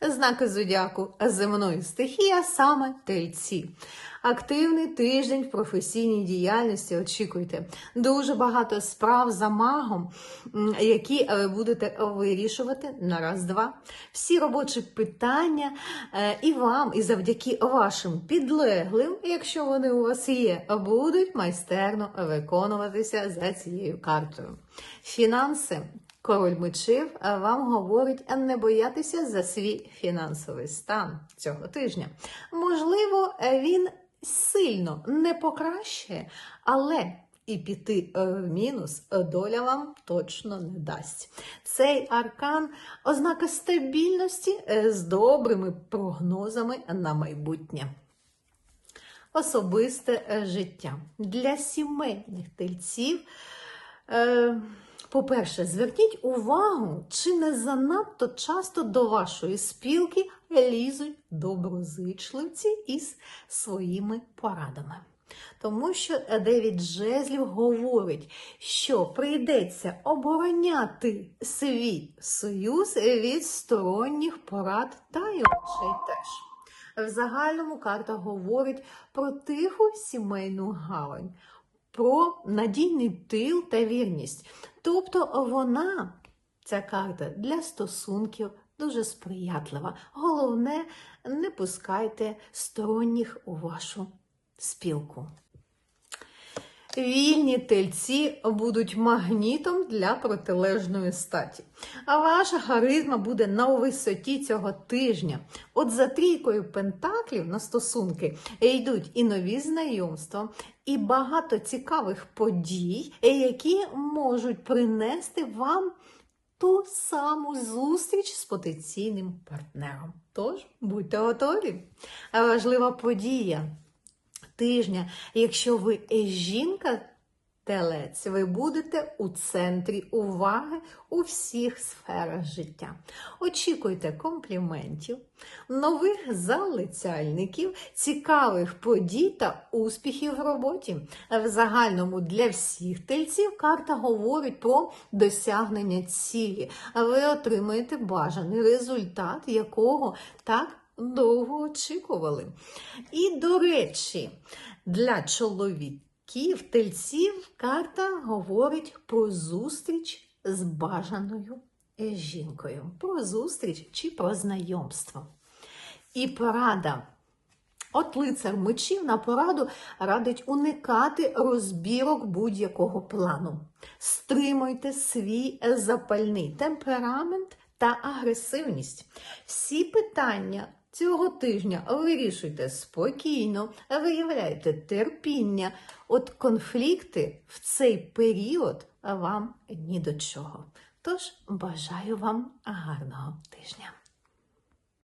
Знаки зодіаку земної стихії, а саме тельці. Активний тиждень в професійній діяльності очікуйте. Дуже багато справ за магом, які е, будете вирішувати на раз-два. Всі робочі питання е, і вам, і завдяки вашим підлеглим, якщо вони у вас є, будуть майстерно виконуватися за цією картою. Фінанси. Король мечів е, вам говорить не боятися за свій фінансовий стан цього тижня. Можливо, е, він сильно не покращує, але і піти е, в мінус доля вам точно не дасть. Цей аркан ознака стабільності з добрими прогнозами на майбутнє. Особисте життя для сімейних тельців. По-перше, зверніть увагу, чи не занадто часто до вашої спілки лізуть доброзичливці із своїми порадами. Тому що Девід Жезлів говорить, що прийдеться обороняти свій союз від сторонніх порад та й теж. В загальному карта говорить про тиху сімейну гавань про надійний тил та вірність. Тобто вона, ця карта для стосунків дуже сприятлива. Головне, не пускайте сторонніх у вашу спілку. Вільні тельці будуть магнітом для протилежної статі. А ваша харизма буде на висоті цього тижня. От за трійкою пентаклів на стосунки йдуть і нові знайомства, і багато цікавих подій, які можуть принести вам ту саму зустріч з потенційним партнером. Тож будьте готові. Важлива подія тижня. Якщо ви жінка телець, ви будете у центрі уваги у всіх сферах життя. Очікуйте компліментів, нових залицяльників, цікавих подій та успіхів в роботі. В загальному для всіх тельців карта говорить про досягнення цілі. Ви отримаєте бажаний результат, якого так довго очікували. І, до речі, для чоловіків, тельців, карта говорить про зустріч з бажаною жінкою, про зустріч чи про знайомство. І порада. От лицар мечів на пораду радить уникати розбірок будь-якого плану. Стримуйте свій запальний темперамент та агресивність. Всі питання цього тижня вирішуйте спокійно, виявляйте терпіння. От конфлікти в цей період вам ні до чого. Тож бажаю вам гарного тижня.